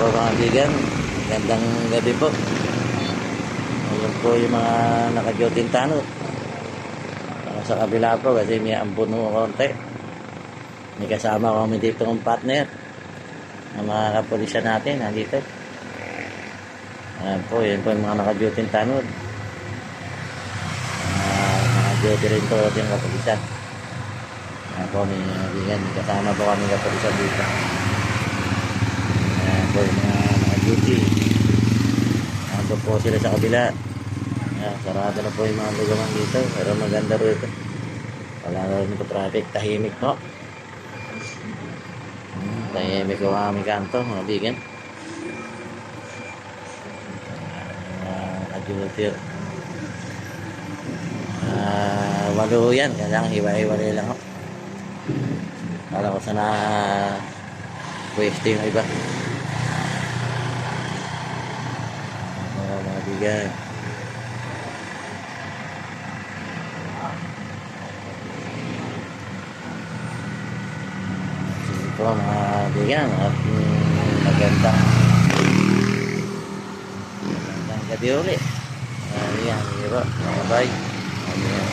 po mga bigan. Gandang gabi po. Ayun po yung mga nakajotin tanot. Uh, sa kabila po kasi may ambon mo konti. May kasama kami dito ng partner. Ang mga kapulisya natin nandito. Ayan po, yun po yung mga nakajotin tanot. Uh, nakajotin rin po yung kapulisya. Ayan po. May kasama po kami kapulisya dito. Ayan po yung mga naka-duty. Ando po sila sa kabila. Ayan, sarado na po yung mga lugaman dito. Pero maganda rito. Wala rin po traffic. Tahimik po. Hmm, tahimik ko ang aming kanto, mga bigan. Ayan, naka-duty. Ah, walo yan. Kailangan hiwa-hiwalay lang ho. Kala ko sana pwesto yung iba. Bigan. Ito mga bigan at mm, magandang magandang gabi ulit. Ayan, ba? Mga bay. Ayan.